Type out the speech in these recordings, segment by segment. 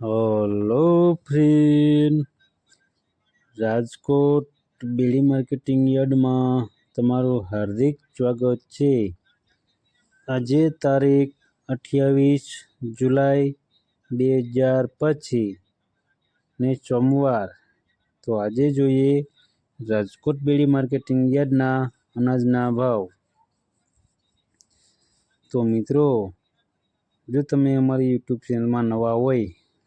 Hello friend Rajkot Bedi marketing યાર્ડમાં તમારું હાર્દિક સ્વાગત છે. આજે તારીખ અઠ્યાવીસ જુલાઈ બે હજાર પચીસ ને સોમવાર. તો આજે જોઈએ રાજકોટ બેડી માર્કેટિંગ યાર્ડના અનાજના ભાવ. તો મિત્રો, જો તમે અમારી યુટ્યુબ ચેનલમાં નવા હોય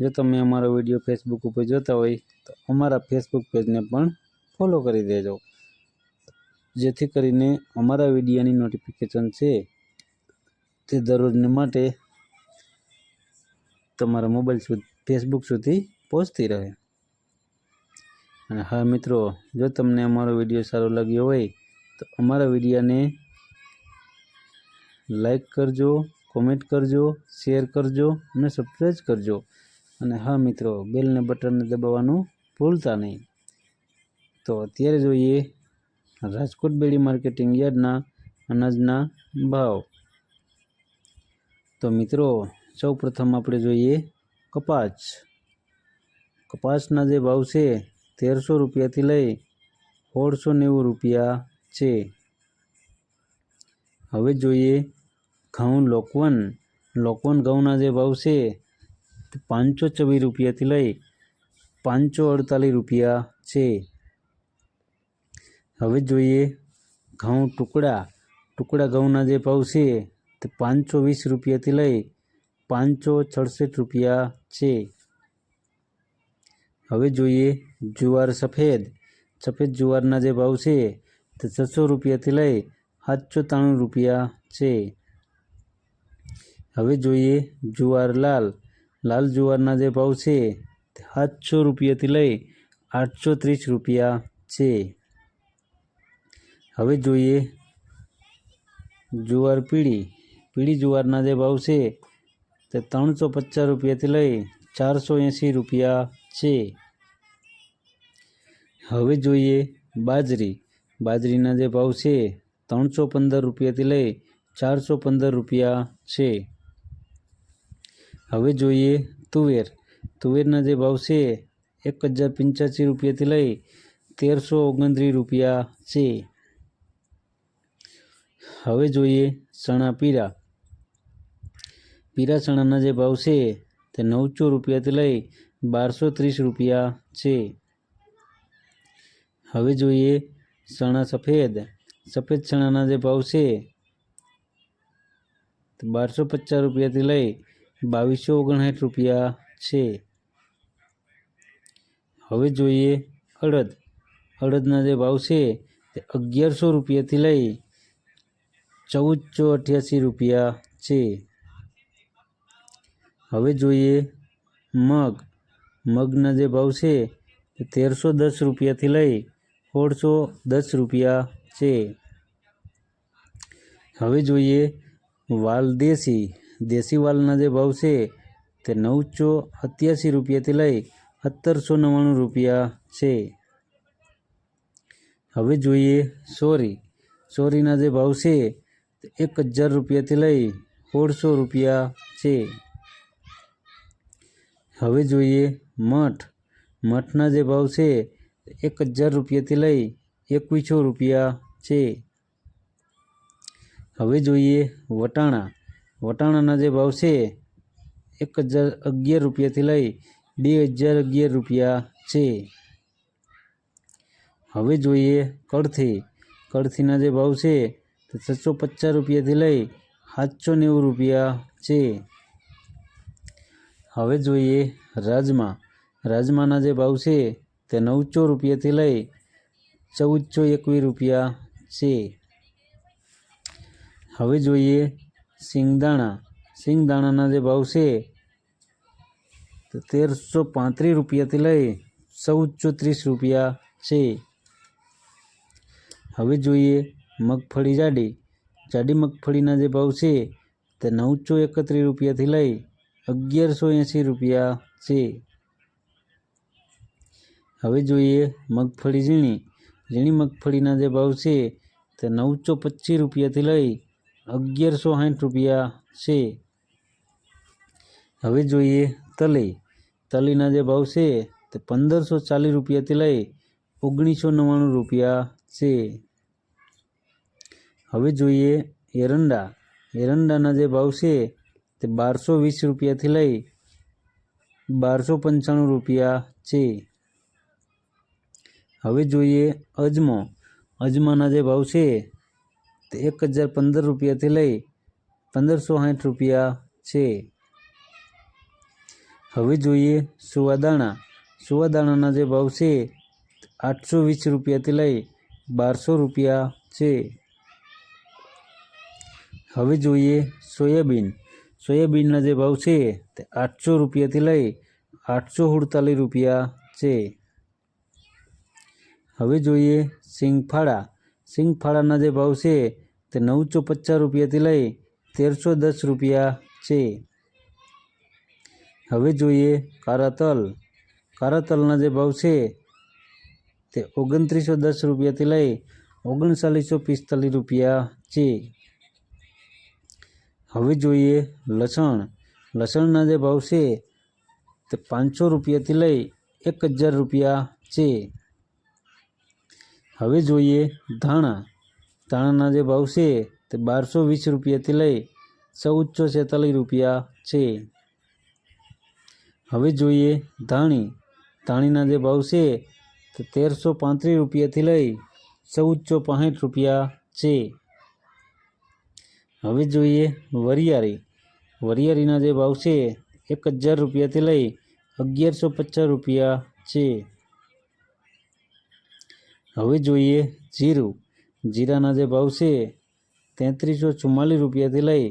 જો તમે અમારો વીડિયો ફેસબુક ઉપર જોતા હોય, તો અમારા ફેસબુક પેજને પણ ફોલો કરી દેજો. જેથી કરીને અમારા વિડીયોની નોટિફિકેશન છે તે દરરોજને માટે તમારા મોબાઈલ સુધી ફેસબુક સુધી પહોંચતી રહે. અને હા મિત્રો, જો તમને અમારો વીડિયો સારો લાગ્યો હોય, તો અમારા વિડીયોને લાઈક કરજો કોમેન્ટ કરજો શેર કરજો અને સબસ્ક્રાઈબ કરજો. અને હા મિત્રો, બેલને બટનને દબાવવાનું ભૂલતા નહીં. તો અત્યારે જોઈએ રાજકોટ બેડી માર્કેટિંગ યાર્ડના અનાજના ભાવ. તો મિત્રો સૌ પ્રથમ આપણે જોઈએ કપાસ. કપાસના જે ભાવ છે, તેરસો રૂપિયાથી લઈ સોળસો નેવું રૂપિયા છે. હવે જોઈએ ઘઉં લોકવન. લોકવન ઘઉંના જે ભાવ છે પાંચસો છવ્વીસ રૂપિયાથી લઈ પાંચસો અડતાલીસ રૂપિયા છે. હવે જોઈએ ઘઉં ટુકડા. ટુકડા ઘઉંના જે ભાવ છે તે પાંચસો વીસ રૂપિયાથી લઈ પાંચસો છડસઠ રૂપિયા છે. હવે જોઈએ જુવાર સફેદ. સફેદ જુવારના જે ભાવ છે તે છસો રૂપિયાથી લઈ સાતસો ત્રાણું રૂપિયા છે. હવે જોઈએ જુવાર લાલ. લાલ જુવારના જે ભાવ છે સાતસો રૂપિયાથી લઈ આઠસો ત્રીસ રૂપિયા છે. હવે જોઈએ જુવાર પીળી. પીળી જુવારના જે ભાવ છે તે ત્રણસો પચાસ રૂપિયાથી લઈ ચારસો એંસી રૂપિયા છે. હવે જોઈએ બાજરી. બાજરીના જે ભાવ છે ત્રણસો પંદર રૂપિયાથી લઈ ચારસો પંદર રૂપિયા છે. હવે જોઈએ તુવેર. તુવેરના જે ભાવ છે, એક હજાર પંચ્યાસી રૂપિયાથી લઈ તેરસો ઓગણત્રીસ રૂપિયા છે. હવે જોઈએ ચણા પીરા. પીરા ચણાના જે ભાવ છે, તે નવસો રૂપિયાથી લઈ બારસો ત્રીસ રૂપિયા છે. હવે જોઈએ ચણા સફેદ. સફેદ ચણાના જે ભાવ છે બારસો પચાસ રૂપિયાથી લઈ બાવીસો ઓગણસાઠ રૂપિયા છે. હવે જોઈએ અડદ. અડદના જે ભાવ છે તે અગિયારસો રૂપિયાથી લઈ ચૌદસો અઠ્યાસી રૂપિયા છે. હવે જોઈએ મગ. મગના જે ભાવ છે તે તેરસો દસ રૂપિયાથી લઈ સોળસો દસ રૂપિયા છે. હવે જોઈએ વાલ દેશી વાલના જે ભાવ છે તે નવસો અત્યાસી રૂપિયાથી લઈ સત્તરસો નવ્વાણું રૂપિયા છે. હવે જોઈએ સોરી. સોરીના જે ભાવ છે તે એક હજાર રૂપિયાથી લઈ સોળસો રૂપિયા છે. હવે જોઈએ મઠ. મઠના જે ભાવ છે એક હજાર રૂપિયાથી લઈ એકવીસો રૂપિયા છે. હવે જોઈએ વટાણા. વટાણાના જે ભાવ છે, એક હજાર અગિયાર રૂપિયાથી લઈ બે હજાર અગિયાર રૂપિયા છે. હવે જોઈએ કળથી. કળથીના જે ભાવ છે, તે છસો પચાસ રૂપિયાથી લઈ સાતસો નેવું રૂપિયા છે. હવે જોઈએ રાજમા. રાજમાના જે ભાવ છે, તે નવસો રૂપિયાથી લઈ ચૌદસો એકવીસ રૂપિયા છે. હવે જોઈએ સિંગદાણા. સિંગદાણાના જે ભાવ છે, તો તેરસો પાંત્રીસ રૂપિયાથી લઈ ચૌદસો ત્રીસ રૂપિયા છે. હવે જોઈએ મગફળી જાડી. જાડી મગફળીના જે ભાવ છે, તે નવસો એકત્રીસ રૂપિયાથી લઈ અગિયારસો એંસી રૂપિયા છે. હવે જોઈએ મગફળી ઝીણી. ઝીણી મગફળીના જે ભાવ છે, તે નવસો પચીસ રૂપિયાથી લઈ અગિયારસો સાઠ રૂપિયા છે. હવે જોઈએ તલી. તલીના જે ભાવ છે તે પંદરસો ચાલીસ રૂપિયાથી લઈ ઓગણીસો નવ્વાણું રૂપિયા છે. હવે જોઈએ એરંડા. એરંડાના જે ભાવ છે તે બારસો વીસ રૂપિયાથી લઈ બારસો પંચાણું રૂપિયા છે. હવે જોઈએ અજમો. અજમાના જે ભાવ છે તે એક હજાર પંદર રૂપિયાથી લઈ પંદરસો સાઠ રૂપિયા છે. હવે જોઈએ સુવાદાણા સુવાદાણાના જે ભાવ છે, આઠસો વીસ રૂપિયાથી લઈ બારસો રૂપિયા છે. હવે જોઈએ સોયાબીન. સોયાબીનના જે ભાવ છે, તે આઠસો રૂપિયાથી લઈ આઠસો સુડતાલીસ રૂપિયા છે. હવે જોઈએ સિંગફાળા. સિંગફાળાના જે ભાવ છે તે નવસો પચાસ રૂપિયાથી લઈ તેરસો દસ રૂપિયા છે. હવે જોઈએ કારા તલ કારા જે ભાવ છે તે ઓગણત્રીસો દસ રૂપિયાથી લઈ ઓગણચાલીસો પિસ્તાલીસ રૂપિયા છે. હવે જોઈએ લસણ. લસણના જે ભાવ છે તે પાંચસો રૂપિયાથી લઈ એક હજાર રૂપિયા છે. હવે જોઈએ ધાણા. ધાણાના જે ભાવ છે તે બારસો વીસ રૂપિયાથી લઈ ચૌદસો છેતાલીસ રૂપિયા છે. હવે જોઈએ ધાણી. ધાણીના જે ભાવ છે તે તેરસો પાંત્રીસ રૂપિયાથી લઈ ચૌદસો પાંસઠ રૂપિયા છે. હવે જોઈએ વરિયાળી. વરિયાળીના જે ભાવ છે એક હજાર રૂપિયાથી લઈ અગિયારસો પચાસ રૂપિયા છે. હવે જોઈએ જીરું. જીરાના જે ભાવ છે, તેત્રીસો ચુમ્માલીસ રૂપિયાથી લઈ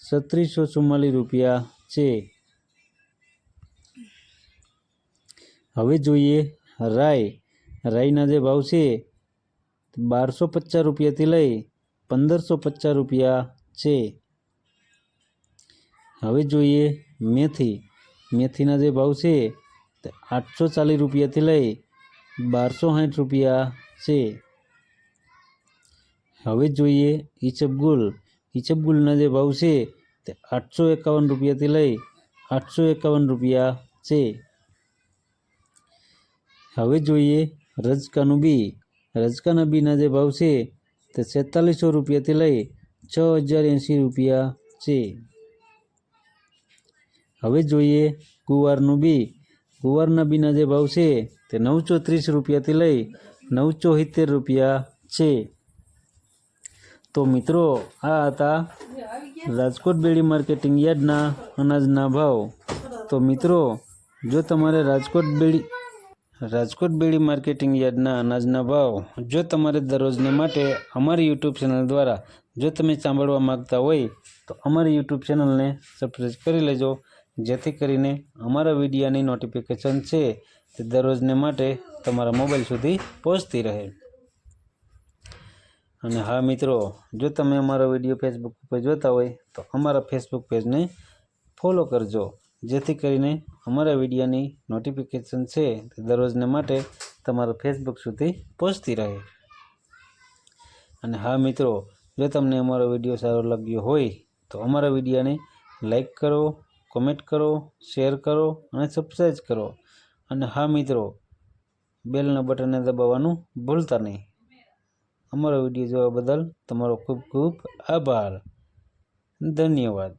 છત્રીસો ચુમ્માલીસ રૂપિયા છે. હવે જોઈએ રાઈ. રાઈના જે ભાવ છે, બારસો પચાસ રૂપિયાથી લઈ પંદરસો પચાસ રૂપિયા છે. હવે જોઈએ મેથી. મેથીના જે ભાવ છે આઠસો ચાલીસ રૂપિયાથી લઈ બારસો સાઠ રૂપિયા છે. હવે જોઈએ ઈચબગુલ ઈચબગુલના જે ભાવ છે તે આઠસો એકાવન રૂપિયાથી લઈ આઠસો એકાવન રૂપિયા છે. હવે જોઈએ રજકાનું બી. રજકાના બીના જે ભાવ છે તે છેતાલીસો રૂપિયાથી લઈ છ હજાર એંસી રૂપિયા છે. હવે જોઈએ ગુવારનું બી. ગુવારના બીના જે ભાવ છે તે નવસો ત્રીસ રૂપિયાથી લઈ નવસો સિત્તેર રૂપિયા છે. તો મિત્રો, આ હતા રાજકોટ બેડી માર્કેટિંગ યાર્ડના અનાજના ભાવ. તો મિત્રો, જો તમારે રાજકોટ બેડી રાજકોટ બેડી માર્કેટિંગ યાર્ડના અનાજના ભાવ જો તમારે દરરોજને માટે અમારી યુટ્યુબ ચેનલ દ્વારા જો તમે સાંભળવા માગતા હોય, તો અમારી યુટ્યુબ ચેનલને સબસ્ક્રાઈબ કરી લેજો. જેથી કરીને અમારા વિડીયાની નોટિફિકેશન છે તે દરરોજને માટે તમારા મોબાઈલ સુધી પહોંચતી રહે. અને હા મિત્રો, જો તમે અમારો વીડિયો ફેસબુક ઉપર જોતા હોય, તો અમારા ફેસબુક પેજને ફોલો કરજો. જેથી કરીને અમારા વિડીયાની નોટિફિકેશન છે તે દરરોજને માટે તમારા ફેસબુક સુધી પહોંચતી રહે. અને હા મિત્રો, જો તમને અમારો વીડિયો સારો લાગ્યો હોય, તો અમારા વિડીયાને લાઈક કરો કોમેન્ટ કરો, શેર કરો અને સબસ્ક્રાઈબ કરો. અને હા મિત્રો બેલના બટનને દબાવવાનું ભૂલતા નહીં. અમારો વીડિયો જોવા બદલ તમારો ખૂબ ખૂબ આભાર. ધન્યવાદ.